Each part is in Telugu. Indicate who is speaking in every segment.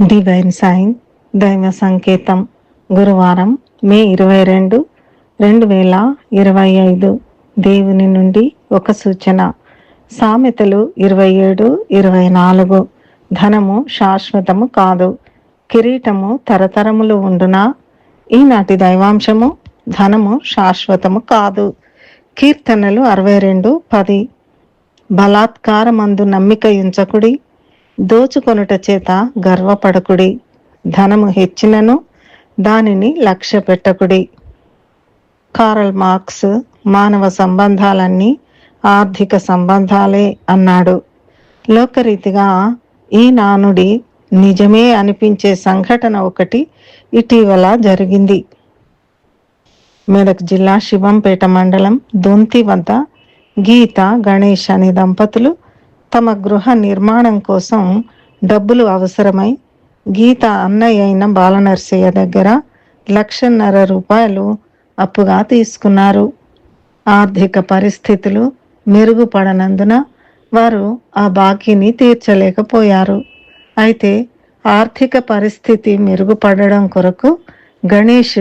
Speaker 1: డివైన్ సైన్ దైవ సంకేతం గురువారం మే ఇరవై రెండు రెండు వేల ఇరవై ఐదు. దేవుని నుండి ఒక సూచన. సామెతలు ఇరవై ఏడు ఇరవై నాలుగు. ధనము శాశ్వతము కాదు. కిరీటము తరతరములు ఉండునా? ఈనాటి దైవాంశము ధనము శాశ్వతము కాదు. కీర్తనలు అరవై రెండు పది. బలాత్కారమందు నమ్మిక ఉంచకుడి దోచుకొనుట చేత గర్వపడకుడి. ధనము హెచ్చినను దానిని లక్ష్య పెట్టకుడి కారల్ మార్క్స్ మానవ సంబంధాలన్నీ ఆర్థిక సంబంధాలే అన్నాడు. లోకరీతిగా ఈ నానుడి నిజమే అనిపించే సంఘటన ఒకటి ఇటీవల జరిగింది. మెదక్ జిల్లా శివంపేట మండలం దొంతి వద్ద గీత గణేష్ అనే దంపతులు తమ గృహ నిర్మాణం కోసం డబ్బులు అవసరమై గీత అన్నయ్య అయిన బాలనర్సయ్య దగ్గర లక్షన్నర రూపాయలు అప్పుగా తీసుకున్నారు. ఆర్థిక పరిస్థితులు మెరుగుపడనందున వారు ఆ బాకీని తీర్చలేకపోయారు. అయితే ఆర్థిక పరిస్థితి మెరుగుపడడం కొరకు గణేష్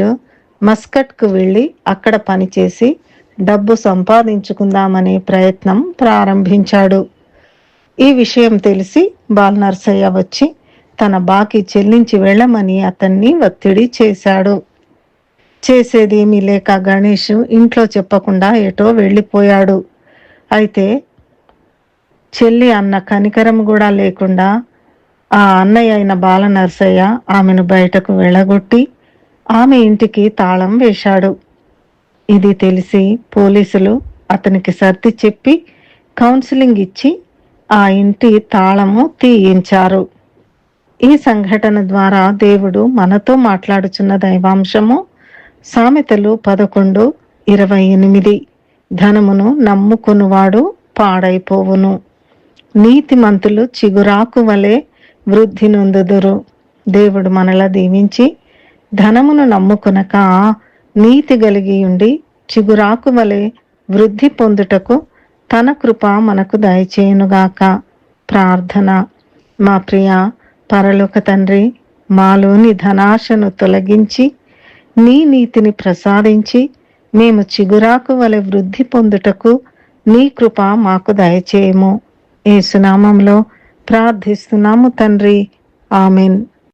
Speaker 1: మస్కట్కు వెళ్ళి అక్కడ పనిచేసి డబ్బు సంపాదించుకుందామనే ప్రయత్నం ప్రారంభించాడు. ఈ విషయం తెలిసి బాలనర్సయ్య వచ్చి తన బాకీ చెల్లించి వెళ్ళమని అతన్ని ఒత్తిడి చేశాడు. చేసేదేమీ లేక గణేష్ ఇంట్లో చెప్పకుండా ఎటో వెళ్ళిపోయాడు. అయితే చెల్లి అన్న కనికరం కూడా లేకుండా ఆ అన్నయ్య అయిన బాలనర్సయ్య ఆమెను బయటకు వెళ్ళగొట్టి ఆమె ఇంటికి తాళం వేశాడు. ఇది తెలిసి పోలీసులు అతనికి సర్ది చెప్పి కౌన్సిలింగ్ ఇచ్చి ఆ ఇంటి తాళము తీయించారు. ఈ సంఘటన ద్వారా దేవుడు మనతో మాట్లాడుచున్న దైవాంశము సామెతలు పదకొండు ఇరవై ఎనిమిది. ధనమును నమ్ముకునివాడు పాడైపోవును. నీతిమంతులు చిగురాకు వలె వృద్ధి నొందుదురు. దేవుడు మనలా దీవించి ధనమును నమ్ముకునక నీతి కలిగి ఉండి చిగురాకు వలె వృద్ధి పొందుటకు తన కృప మనకు దయచేయునుగాక. ప్రార్థన. మా ప్రియ పరలోక తండ్రి మాలోని ధనాశను తొలగించి నీ నీతిని ప్రసాదించి మేము చిగురాకు వలె వృద్ధి పొందుటకు నీ కృప మాకు దయచేయము. ఏసునామంలో ప్రార్థిస్తున్నాము తండ్రి. ఆమెన్.